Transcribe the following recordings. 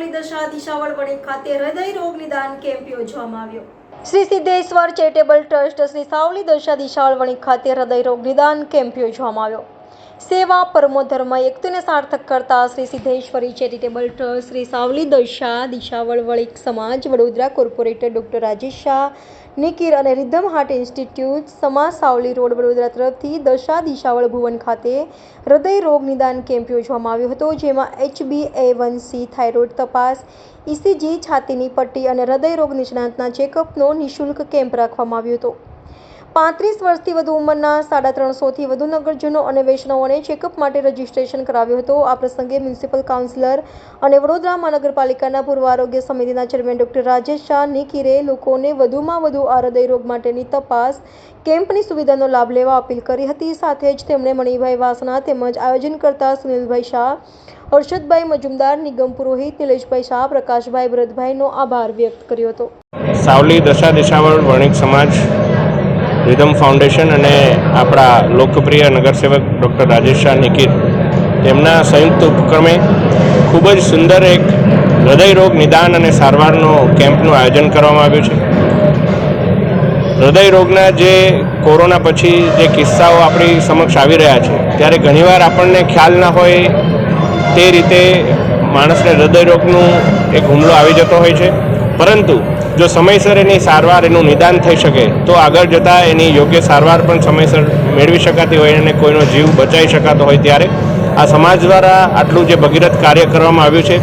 વણિક ખાતે હૃદય રોગ નિદાન કેમ્પ યોજવામાં આવ્યો. શ્રી સિદ્ધેશ્વર ચેરિટેબલ ટ્રસ્ટ શ્રી સાવલી દશા દિશાવળ વણિક ખાતે હૃદય રોગ નિદાન કેમ્પ યોજવામાં આવ્યો. સેવા પરમો ધર્મ એકતાને સાર્થક કરતા શ્રી સિદ્ધેશ્વરી ચેરિટેબલ ટ્રસ્ટ શ્રી સાવલી દશા દિશાવળ વણિક સમાજ વડોદરા કોર્પોરેટર ડૉક્ટર રાજેશ શાહ નિકિર અને રિધમ હાર્ટ ઇન્સ્ટિટ્યૂટ સમાજ સાવલી રોડ વડોદરા તરફથી દશા દિશાવળ ભુવન ખાતે હૃદય રોગ નિદાન કેમ્પ યોજવામાં આવ્યો હતો, જેમાં H B A one C thyroid તપાસ ઇસીજી છાતીની પટ્ટી અને હૃદય રોગ નિષ્ણાતના ચેકઅપનો નિઃશુલ્ક કેમ્પ રાખવામાં આવ્યો હતો. પાંત્રીસ વર્ષથી વધુ ઉંમરના સાડા ત્રણસોથી વધુ નગરજનો અને વૈષ્ણવોને ચેકઅપ માટે રજીસ્ટ્રેશન કરાવ્યું હતું. આ પ્રસંગે મ્યુનિસિપલ કાઉન્સિલર અને વડોદરા મહાનગરપાલિકાના પૂર્વ આરોગ્ય સમિતિના ચેરમેન ડોક્ટર રાજેશ શાહ નિકીરે લોકોને વધુમાં વધુ આ હૃદય રોગ માટેની તપાસ, કેમ્પની સુવિધાનો લાભ લેવા અપીલ કરી હતી. સાથે જ તેમણે મણિભાઈ વાસણા તેમજ આયોજન કરતા સુનિલભાઈ શાહ, હર્ષદભાઈ મજુમદાર, નિગમ પુરોહિત, નિલેશભાઈ શાહ, પ્રકાશભાઈ ભરતભાઈનો આભાર વ્યક્ત કર્યો હતો. સાવલી દશા દિશાવળ વણિક સમાજ રિધમ ફાઉન્ડેશન અને આપણા લોકપ્રિય નગરસેવક ડૉક્ટર રાજેશ શાહ નિકિત, તેમના સંયુક્ત ઉપક્રમે ખૂબ જ સુંદર એક હૃદયરોગ નિદાન અને સારવારનો કેમ્પનું આયોજન કરવામાં આવ્યું છે. હૃદયરોગના જે કોરોના પછી જે કિસ્સાઓ આપણી સમક્ષ આવી રહ્યા છે, ત્યારે ઘણીવાર આપણને ખ્યાલ ના હોય તે રીતે માણસને હૃદયરોગનું એક હુમલો આવી જતો હોય છે. પરંતુ જો સમયસર એની સારવાર એનું નિદાન થઈ શકે, તો આગળ જતાં એની યોગ્ય સારવાર પણ સમયસર મેળવી શકાતી હોય અને કોઈનો જીવ બચાવી શકાતો હોય ત્યારે. આ સમાજ દ્વારા આટલું જે ભગીરથ કાર્ય કરવામાં આવ્યું છે,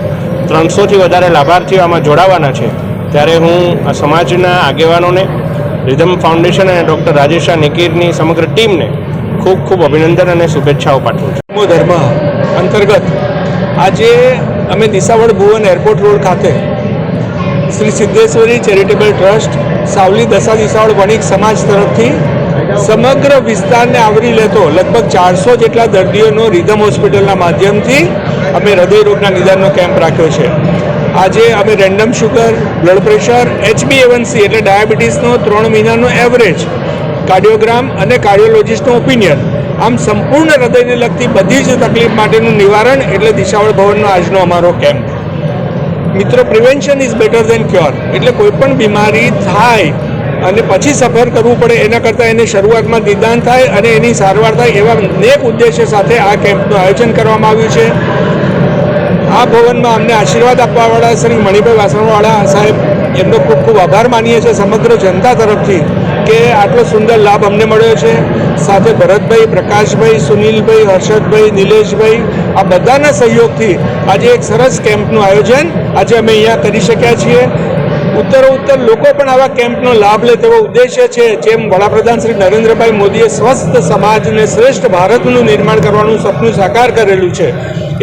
ત્રણસોથી વધારે લાભાર્થીઓ આમાં જોડાવાના છે. ત્યારે હું આ સમાજના આગેવાનોને, રિધમ ફાઉન્ડેશન અને ડૉક્ટર રાજેશ નિકીરની સમગ્ર ટીમને ખૂબ ખૂબ અભિનંદન અને શુભેચ્છાઓ પાઠવું છું. ધર્મો અંતર્ગત આજે અમે દિશાવડ ભુવન એરપોર્ટ રોડ ખાતે શ્રી સિદ્ધેશ્વરી ચેરિટેબલ ટ્રસ્ટ, સાવલી દશા દિશાળ વણિક સમાજ તરફથી સમગ્ર વિસ્તારને આવરી લેતો લગભગ ચારસો જેટલા દર્દીઓનો રિધમ હોસ્પિટલના માધ્યમથી અમે હૃદય રોગના નિદાનનો કેમ્પ રાખ્યો છે. આજે અમે random sugar, blood pressure H B A one C એટલે ડાયાબિટીસનો ત્રણ મહિનાનો એવરેજ, કાર્ડિયોગ્રામ અને કાર્ડિયોલોજિસ્ટનું ઓપિનિયન. આમ સંપૂર્ણ હૃદયને લગતી બધી જ તકલીફ માટેનું નિવારણ એટલે દિશાવળ ભવનનો આજનો અમારો કેમ્પ. મિત્રો prevention is better than cure એટલે કોઈ પણ બીમારી થાય અને પછી સફર કરવું પડે, એના કરતાં એને શરૂઆતમાં નિદાન થાય અને એની સારવાર થાય એવા અનેક ઉદ્દેશ્ય સાથે આ કેમ્પનું આયોજન કરવામાં આવ્યું છે. આ ભવનમાં અમને આશીર્વાદ આપવાવાળા શ્રી મણિભાઈ વાસણવાળા સાહેબ, એમનો ખૂબ ખૂબ આભાર માનીએ છીએ. સમગ્ર જનતા તરફથી કે આટલો સુંદર લાભ અમને મળ્યો છે. સાથે ભરતભાઈ, પ્રકાશભાઈ, સુનિલભાઈ, હર્ષદભાઈ, નિલેશભાઈ, આ બધાના સહયોગથી આજે એક સરસ કેમ્પનું આયોજન આજે અમે અહીંયા કરી શક્યા છીએ. ઉત્તરો ઉત્તર લોકો પણ આવા કેમ્પનો લાભ લે તેવો ઉદ્દેશ્ય છે. જેમ વડાપ્રધાન શ્રી નરેન્દ્રભાઈ મોદીએ સ્વસ્થ સમાજને શ્રેષ્ઠ ભારતનું નિર્માણ કરવાનું સપનું સાકાર કરેલું છે.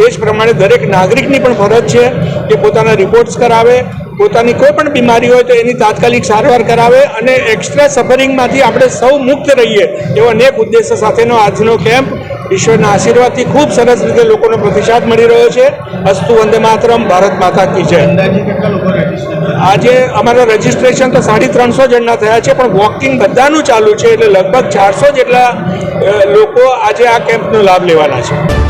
એ જ પ્રમાણે દરેક નાગરિકની પણ ફરજ છે કે પોતાના રિપોર્ટ્સ કરાવે પોતાની કોઈ પણ બીમારી હોય તો એની તાત્કાલિક સારવાર કરાવે અને એક્સ્ટ્રા સફરિંગમાંથી આપણે સૌ મુક્ત રહીએ એવો અનેક ઉદ્દેશ્ય સાથેનો આજનો કેમ્પ ઈશ્વરના આશીર્વાદથી ખૂબ સરસ રીતે લોકોનો પ્રતિસાદ મળી રહ્યો છે. અસ્તુ વંદે માતરમ ભારત માતા કી જય. આજે અમારા રજીસ્ટ્રેશન તો સાડી ત્રણસો જણના થયા છે પણ વોકિંગ બધાનું ચાલુ છે એટલે લગભગ ચારસો જેટલા લોકો આજે આ કેમ્પનો લાભ લેવાના છે.